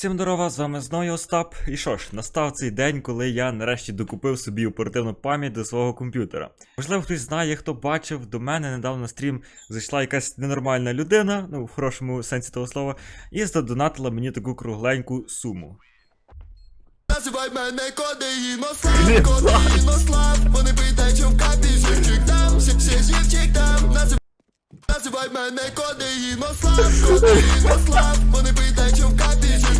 Всім здорова, з вами знову Остап. І що ж, настав цей день, коли я нарешті докупив собі оперативну пам'ять до свого комп'ютера. Можливо, хтось знає, хто бачив, до мене недавно на стрім зайшла якась ненормальна людина, ну в хорошому сенсі того слова, і задонатила мені таку кругленьку суму. Називай мене кодеїнослав, кодеїнослав Вони питають, що в капі живчик там, ще, ще живчик там Назив... Називай мене кодеїнослав, кодеїнослав Вони питають, що в капі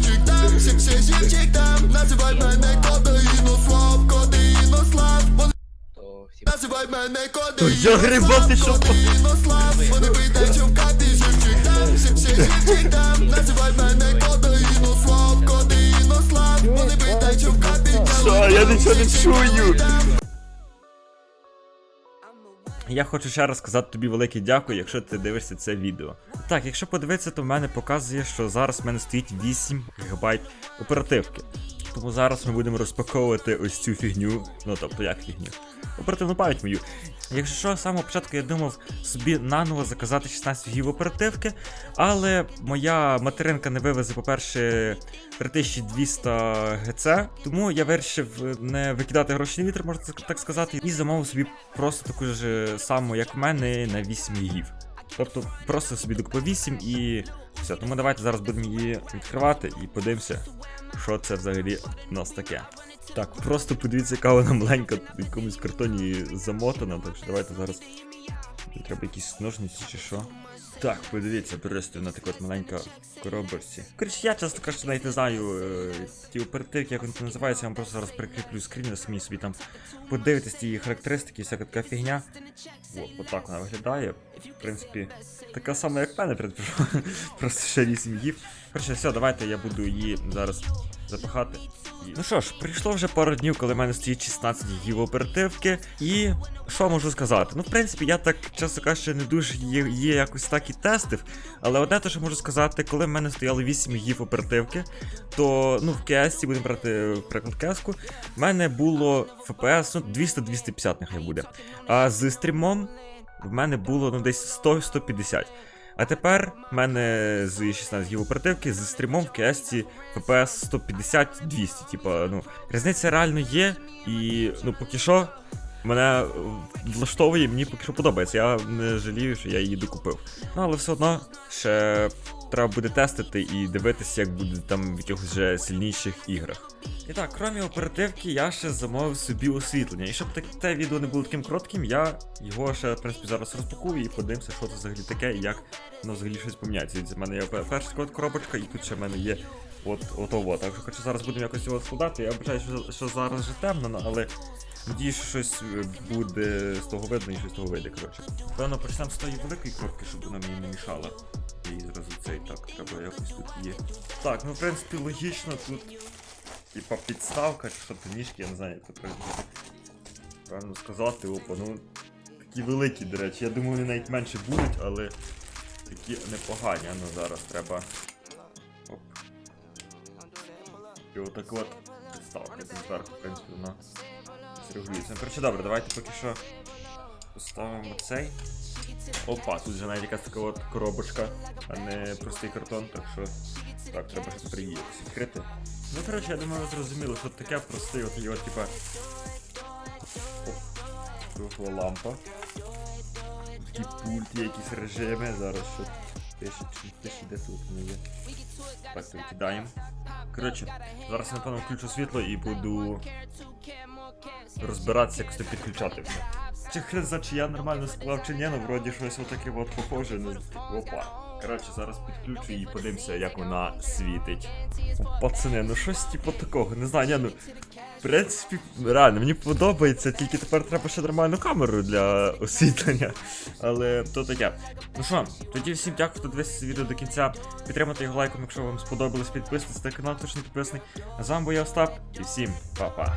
живчик там, живчик там Називай мене кодеїнослав, кодеїнослав Вони Називай мене кодеїнослав, кодеїнослав Вони питають, що в капі живчик там, живчик там Називай мене кодеїнослав, кодеїнослав Вони питають, що в капі Що, я нічого не чую. Я хочу ще раз сказати тобі велике дякую, якщо ти дивишся це відео. Так, якщо подивитися, то в мене показує, що зараз в мене стоїть 8 ГБ оперативки. Тому зараз ми будемо розпаковувати ось цю фігню. Ну тобто як фігню? Оперативну пам'ять мою. Якщо що, з самого початку я думав собі наново заказати 16 гігів оперативки, але моя материнка не вивезе, по-перше, 3200 ГЦ, тому я вирішив не викидати гроші на вітер, можна так сказати, і замовив собі просто таку ж саму, як в мене, на 8 гігів. Тобто просто собі докупив 8 і все. Тому давайте зараз будемо її відкривати і подивимося, що це взагалі в нас таке. Так, просто подивіться, яка вона маленька в якомусь картоні замотана, так що давайте зараз. Треба якісь ножниці чи що. Так, подивіться, просто вона така от маленька коробочці. Коротше, я часто кажу, навіть не знаю е, ті оперативки, як вони називаються, я вам просто зараз прикріплю скрін, самі собі там подивитесь ті її характеристики, всяка така фігня. От, отак вона виглядає. В принципі, така сама, як в мене, просто ще 8 гів. Коротше, все, давайте я буду її зараз запихати. Ну що ж, прийшло вже пару днів, коли в мене стоїть 16 гігів оперативки. І що можу сказати? Ну, в принципі, я так, чесно кажучи, не дуже її якось так і тестив. Але одне те, що можу сказати, коли в мене стояло 8 гігів оперативки, то ну, в КС, будемо брати приклад КС-ку, в мене було FPS ну, 200-250 нехай буде. А з стрімом в мене було ну, десь 100-150. А тепер в мене з 16 гігів оперативки з стрімом в кесті FPS 150-200. Типа, ну, різниця реально є, і ну поки що мене влаштовує, мені поки що подобається. Я не жалію, що я її докупив. Ну, але все одно ще треба буде тестити і дивитися, як буде там в якихось вже сильніших іграх. І так, крім оперативки, я ще замовив собі освітлення. І щоб те відео не було таким коротким, я його ще, в принципі, зараз розпакую і подивимося, що це взагалі таке і як воно взагалі щось поміняється. Дивіться, в мене є перша коробочка, і тут ще в мене є от ото. Так що хочу зараз будемо якось його складати. Я вбачаю, що, що зараз вже темно, але надію, що щось е, буде з того видно і щось з того вийде. Коротше. Певно, почнемо з тої великої коробки, щоб вона мені не мішала. І зразу цей так, треба якось тут є. Так, ну в принципі логічно тут. Типа підставка чи що то ніжки, я не знаю, як це правильно- сказати, опа, ну такі великі, до речі. Я думаю, вони навіть менше будуть, але такі непогані. Ну зараз треба. Оп. І отак от підставка. Зверху, в принципі, вона регулюється. Ну, коротше, добре, давайте поки що поставимо цей. Опа, тут вже навіть якась така от коробочка, а не простий картон, так що. Так, треба щось приїхати відкрити. Ну, коротше, я думаю, ви зрозуміли, що таке простий от його, типа. Оп, лампа. Такі пульт, якісь режими, зараз що пише, де тут не є. Так, викидаємо. Коротше, зараз я напевно включу світло і буду розбиратися, як це підключати все. Чи хрен знає, чи я нормально склав чи ні, ну вроді щось отаке от похоже. Ну, опа. Коротше, зараз підключу і подивимося, як вона світить. Пацани, ну щось типу такого, не знаю, ні, ну. В принципі, реально, мені подобається, тільки тепер треба ще нормальну камеру для освітлення. Але то таке. Ну що, тоді всім дякую, хто дивився це відео до кінця. Підтримайте його лайком, якщо вам сподобалось, підписуйтесь на канал, ще не підписаний. А з вами був я Остап, і всім па-па.